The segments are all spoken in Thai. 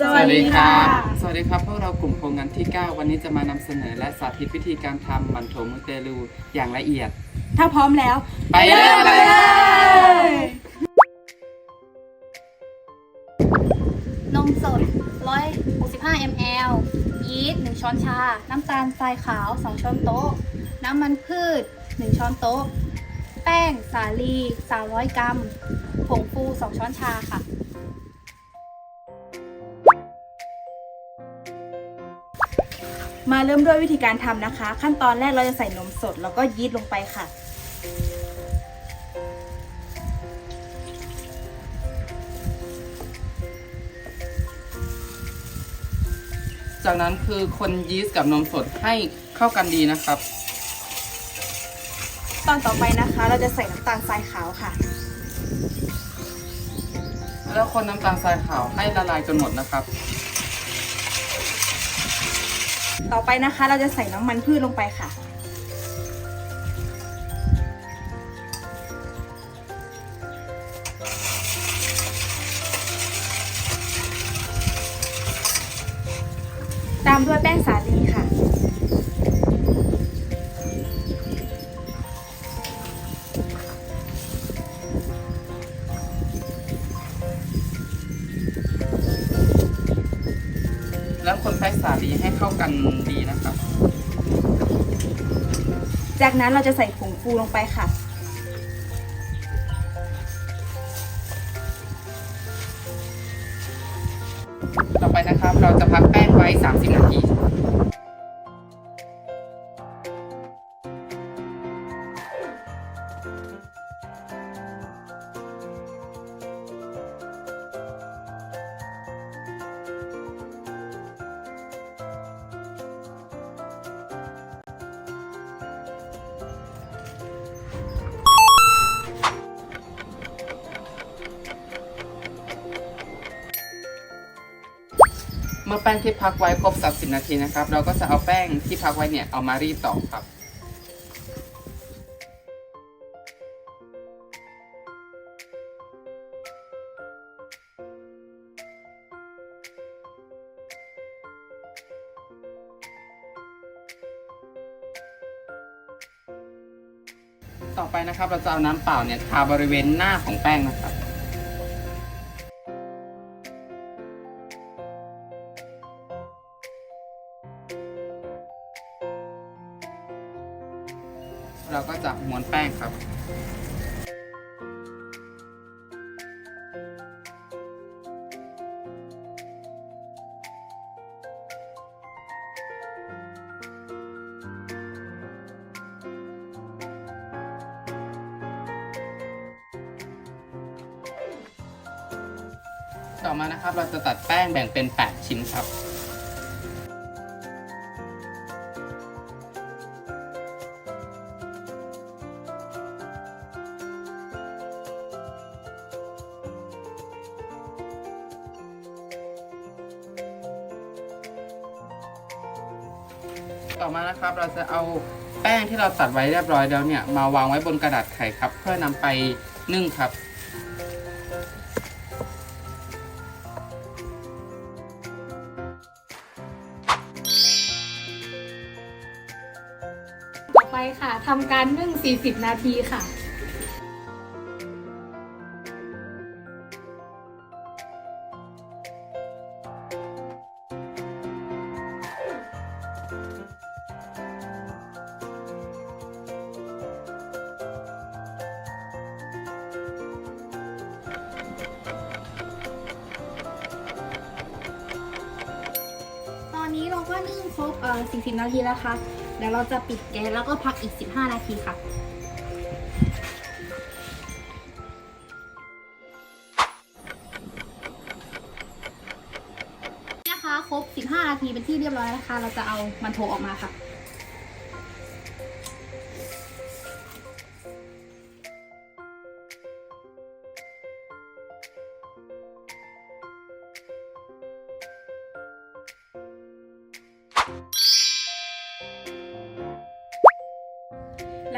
สวัสดีค่ะสวัสดีครับพวกเรากลุ่มโครงงานที่ 9 วันนี้จะมานำเสนอและสาธิตวิธีการทำมันโถมุเตลูอย่างละเอียด ถ้าพร้อมแล้ว ไปเลยไปเลย นมสด 165 ml ยีสต์1ช้อนชา น้ำตาลทรายขาว 2 ช้อนโต๊ะ น้ำมันพืช 1 ช้อนโต๊ะ แป้งสาลี 300 กรัม ผงฟู 2 ช้อนชาค่ะ มาเริ่มด้วยวิธีการทำนะคะ ขั้นตอนแรกเราจะใส่นมสดแล้วก็ยีสต์ลงไปค่ะ จากนั้นคือคนยีสต์กับนมสดให้เข้ากันดีนะครับ ตอนต่อไปนะคะ เราจะใส่น้ำตาลทรายขาวค่ะ แล้วคนน้ำตาลทรายขาวให้ละลายจนหมดนะครับ ต่อไปนะคะ เราจะใส่น้ำมันพืชลงไปค่ะ สาลีให้เข้ากันดีนะครับ จากนั้นเราจะใส่ผงฟูลงไปค่ะ ต่อไปนะครับเราจะพักแป้งไว้ 30 นาที เมื่อแป้งที่พักไว้ครบ 30 นาทีนะครับ เราก็จะเอาแป้งที่พักไว้เนี่ยเอามารีดต่อครับต่อไปนะครับเราจะเอาน้ำเปล่าเนี่ยทาบริเวณหน้าของแป้งนะครับ ต่อมานะครับ เราจะตัดแป้งแบ่งเป็น 8 ชิ้นครับ ต่อมานะครับเราจะเอาแป้งที่เราตัดไว้เรียบร้อยแล้วเนี่ย มาวางไว้บนกระดาษไขครับ เพื่อนำไปนึ่งครับ ไปค่ะทำการนึ่ง 40 นาทีค่ะตอนนี้เราก็นึ่งครบ 40 นาทีแล้วค่ะ เดี๋ยวเราจะปิดแก๊สแล้วก็พักอีก 15 นาทีค่ะ นะคะครบ 15 นาทีเป็นที่เรียบร้อยนะคะ เราจะเอามันโถออกมาค่ะ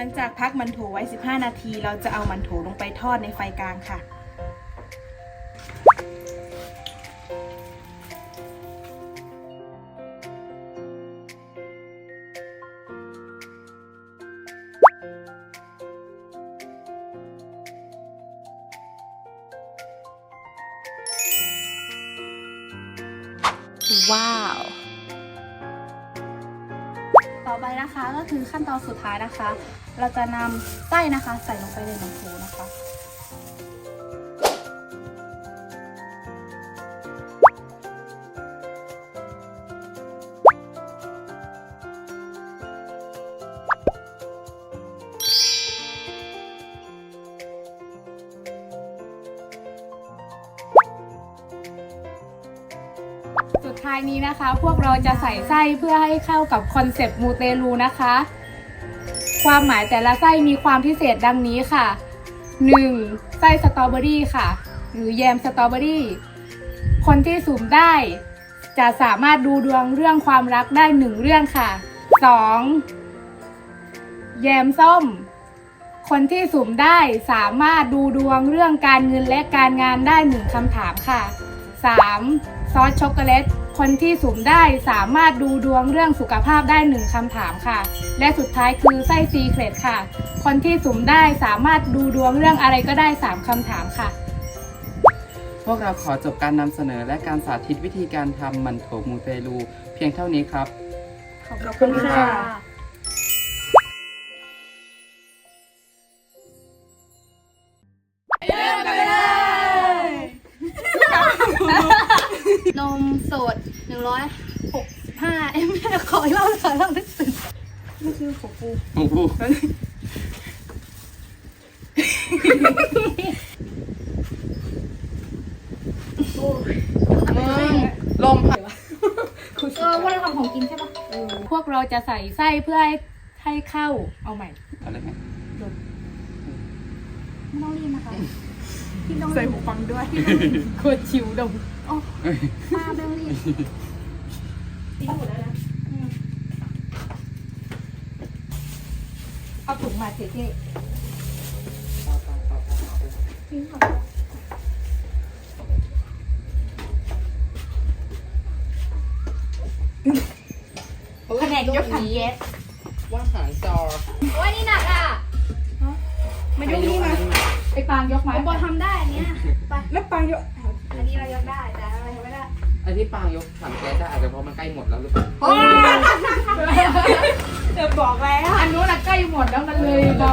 หลังจากพักมันโถไว้ 15 นาที เราจะเอามันโถลงไปทอดในไฟกลางค่ะ ว้าว ต่อไปนะคะก็คือขั้นตอนสุดท้ายนะคะ เราจะนำไส้นะคะ ใส่ลงไปในน้ำโถนะคะสุดท้ายนี้นะคะ พวกเราจะใส่ไส้เพื่อให้เข้ากับคอนเซปต์มูเตลูนะคะ ความหมายแต่ละไส้มีความพิเศษดังนี้ค่ะ 1. ไส้สตรอเบอรี่ค่ะ หรือแยมสตรอเบอรี่ คนที่สุ่มได้ จะสามารถดูดวงเรื่องความรักได้หนึ่งเรื่องค่ะ 2. แยมส้ม คนที่สุ่มได้สามารถดูดวงเรื่องการเงินและการงานได้หนึ่งคำถามค่ะ 3. ซอสช็อกโกแลต คนที่สุ่มได้สามารถดูดวงเรื่องสุขภาพได้หนึ่งคำถามค่ะ และสุดท้ายคือไส้ซีเครตค่ะ คนที่สุ่มได้สามารถดูดวงเรื่องอะไรก็ได้สามคำถามค่ะ พวกเราขอจบการนำเสนอและการสาธิตวิธีการทำมันโถมูเตลู เพียงเท่านี้ครับ ขอบคุณค่ะ นมสด165 m ขออีกรอบขออีกรอบนึกถึงนี่คือของกูโอ้โหลมพัดเออพวกเราทำของกินใช่ปะพวกเราจะใส่ไส้เพื่อให้ให้เข้าเอาใหม่อะไรไหมไม่ต้องรีบนะคะ พี่ต้องใส่หูฟังด้วยโคตรชิวดมโอ้ป้าไม่ต้องรีบทิ้งหมดแล้วนะอืมเอาถุงมาเท่ทิ้งก่อนๆแผนกยกถังแก๊สว่าหารจอโอ้ยนี่หนักอะ มายกนี่มาไไอ้ปางยกไม้บอทำได้เนี้ยไปแล้วปางยกอันนี้เรายกได้แต่อะไรไม่ได้อันที่ปางยกถังแก๊สได้อาจจะเพราะมันใกล้หมดแล้วหรือเปล่าจะบอกแล้วอันนู้นอะใกล้หมดแล้วมันเลยเบา